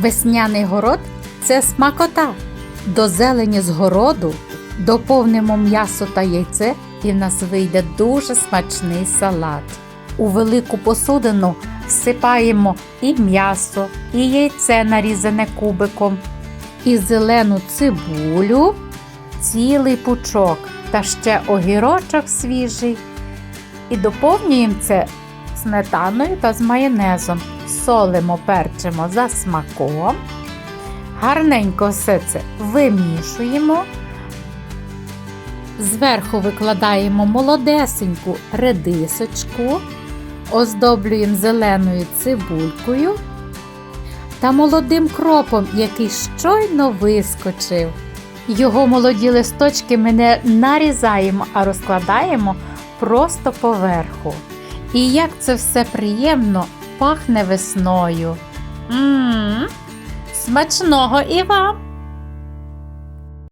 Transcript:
Весняний город це смакота. До зелені з городу доповнимо м'ясо та яйце, і в нас вийде дуже смачний салат. У велику посудину всипаємо і м'ясо, і яйце нарізане кубиком, і зелену цибулю, цілий пучок та ще огірочок свіжий. І доповнюємо це сметаною та з майонезом. Солимо, перчимо за смаком. Гарненько все це вимішуємо. Зверху викладаємо молодесеньку редисочку, оздоблюємо зеленою цибулькою та молодим кропом, який щойно вискочив. Його молоді листочки ми не нарізаємо, а розкладаємо просто поверху. І як це все приємно пахне весною. Мм, смачного і вам!